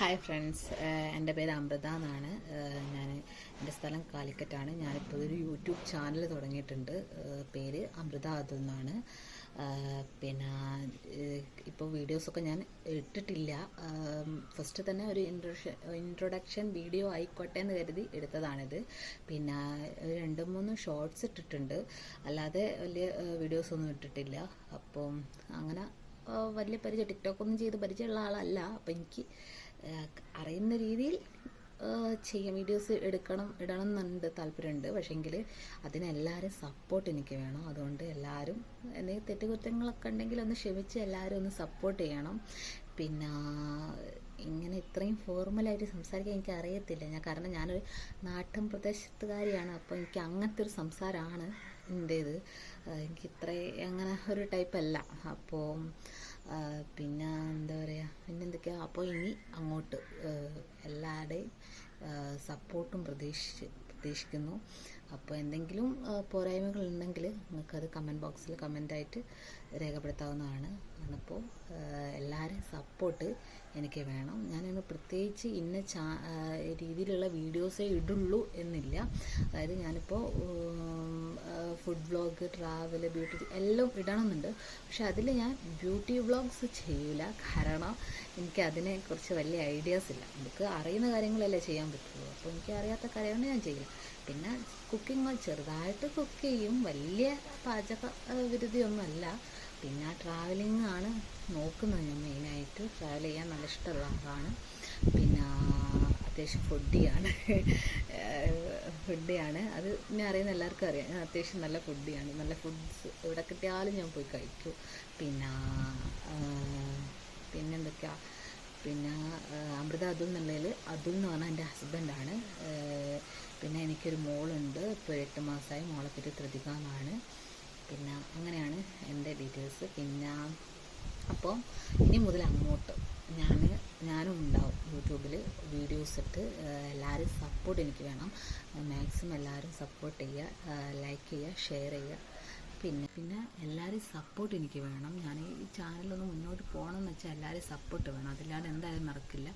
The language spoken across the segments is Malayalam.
ഹായ് ഫ്രണ്ട്സ് എന്റെ പേര് അമൃത എന്നാണ്. ഞാൻ എന്റെ സ്ഥലം കാലിക്കറ്റാണ്. ഞാനിപ്പോൾ ഒരു യൂട്യൂബ് ചാനൽ തുടങ്ങിയിട്ടുണ്ട്. പേര് അമൃത അതെന്നാണ് പിന്നെ ഇപ്പോൾ വീഡിയോസൊക്കെ ഞാൻ ഇട്ടിട്ടില്ല. ഫസ്റ്റ് തന്നെ ഒരു ഇൻട്രൊഡക്ഷൻ ഇൻട്രൊഡക്ഷൻ വീഡിയോ ആയിക്കോട്ടെ എന്ന് കരുതി എടുത്തതാണിത്. പിന്നെ രണ്ട് മൂന്ന് ഷോർട്സ് ഇട്ടിട്ടുണ്ട്. അല്ലാതെ വലിയ വീഡിയോസ് ഒന്നും ഇട്ടിട്ടില്ല. അപ്പം അങ്ങനെ വലിയ പരിചയം ടിക്ടോക്ക് ഒന്നും ചെയ്ത് പരിചയമുള്ള ആളല്ല. അപ്പം എനിക്ക് അറിയുന്ന രീതിയിൽ ചെയ്യാം. വീഡിയോസ് എടുക്കണം ഇടണം എന്നുണ്ട് താല്പര്യമുണ്ട്. പക്ഷേങ്കിൽ അതിനെല്ലാവരും സപ്പോർട്ട് എനിക്ക് വേണം. അതുകൊണ്ട് എല്ലാവരും എന്തെങ്കിലും തെറ്റുകുറ്റങ്ങളൊക്കെ ഉണ്ടെങ്കിൽ ഒന്ന് ക്ഷമിച്ച് എല്ലാവരും ഒന്ന് സപ്പോർട്ട് ചെയ്യണം. പിന്നെ ഇങ്ങനെ ഇത്രയും ഫോർമലായിട്ട് സംസാരിക്കാൻ എനിക്ക് അറിയത്തില്ല. ഞാൻ കാരണം ഞാനൊരു നാട്ടിൻ പ്രദേശത്തുകാരിയാണ്. അപ്പോൾ എനിക്ക് അങ്ങനത്തെ ഒരു സംസാരമാണ് എന്റേത് എനിക്ക് ഇത്ര അങ്ങനെ ഒരു ടൈപ്പ് അല്ല. അപ്പോൾ പിന്നെ എന്താ പറയുക പിന്നെ എന്തൊക്കെയാ അപ്പോൾ ഇനി അങ്ങോട്ട് എല്ലാവരുടെയും സപ്പോർട്ടും പ്രതീക്ഷിച്ച് പ്രതീക്ഷിക്കുന്നു. അപ്പോൾ എന്തെങ്കിലും പോരായ്മകൾ ഉണ്ടെങ്കിൽ നിങ്ങൾക്കത് കമന്റ് ബോക്സിൽ കമന്റായിട്ട് രേഖപ്പെടുത്താവുന്നതാണ്. അപ്പോൾ എല്ലാവരും സപ്പോർട്ട് എനിക്ക് വേണം. ഞാനൊന്ന് പ്രത്യേകിച്ച് ഇന്ന ചാ രീതിയിലുള്ള വീഡിയോസേ ഇടുള്ളൂ എന്നില്ല. അതായത് ഞാനിപ്പോൾ ഫുഡ് വ്ളോഗ് ട്രാവൽ ബ്യൂട്ടി എല്ലാം ഇടണമെന്നുണ്ട്. പക്ഷെ അതിൽ ഞാൻ ബ്യൂട്ടി വ്ളോഗ്സ് ചെയ്യില്ല കാരണം എനിക്ക് അതിനെക്കുറിച്ച് വലിയ ഐഡിയാസ് ഇല്ല. നമുക്ക് അറിയുന്ന കാര്യങ്ങളല്ലേ ചെയ്യാൻ പറ്റുള്ളൂ. അപ്പോൾ എനിക്ക് അറിയാത്ത കാര്യമാണ് ഞാൻ ചെയ്യില്ല പിന്നെ കുക്കിംഗ് ചെറുതായിട്ട് കുക്ക് ചെയ്യും. വലിയ പാചക വിരുതിയൊന്നുമല്ല പിന്നെ ട്രാവലിംഗ് ആണ് നോക്കുന്നത് ഞാൻ മെയിനായിട്ട് ട്രാവൽ ചെയ്യാൻ നല്ല ഇഷ്ടമുള്ള ആളാണ്. പിന്നെ അത്യാവശ്യം ഫുഡിയാണ് ഫുഡിയാണ് അത് ഞാൻ അറിയുന്ന എല്ലാവർക്കും അറിയാം. ഞാൻ അത്യാവശ്യം നല്ല ഫുഡിയാണ് നല്ല ഫുഡ്സ് എവിടെ കിട്ടിയാലും ഞാൻ പോയി കഴിക്കും. പിന്നെ പിന്നെന്തൊക്കെയാണ് പിന്നെന്തൊക്കെയാ? പിന്നെ അമൃത അതുൽ എന്നുള്ളതിൽ അതുൽ എന്ന് പറഞ്ഞാൽ എന്റെ ഹസ്ബൻഡാണ് പിന്നെ എനിക്കൊരു മോളുണ്ട്. ഇപ്പോൾ എട്ട് മാസമായി മോളെ പേര് എന്നാണ് പിന്നെ അങ്ങനെയാണ് എന്റെ ഡീറ്റെയിൽസ് പിന്നെ അപ്പോൾ ഇനി മുതൽ അങ്ങോട്ട് ഞാൻ ഞാനും ഉണ്ടാവും യൂട്യൂബിൽ വീഡിയോസ് ഇട്ട്. എല്ലാവരും സപ്പോർട്ട് എനിക്ക് വേണം. മാക്സിമം എല്ലാവരും സപ്പോർട്ട് ചെയ്യുക. ലൈക്ക് ചെയ്യുക ഷെയർ ചെയ്യുക. പിന്നെ പിന്നെ എല്ലാവരും സപ്പോർട്ട് എനിക്ക് വേണം. ഞാൻ ഈ ചാനലൊന്ന് മുന്നോട്ട് പോകണം എന്ന് വെച്ചാൽ എല്ലാവരും സപ്പോർട്ട് വേണം. അതില്ലാതെ എന്തായാലും നടക്കില്ല.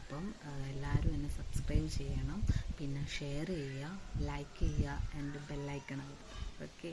അപ്പം എല്ലാവരും എന്നെ സബ്സ്ക്രൈബ് ചെയ്യണം. പിന്നെ ഷെയർ ചെയ്യുക ലൈക്ക് ചെയ്യുക ആൻഡ് ബെല്ലൈക്കണം ഓക്കെ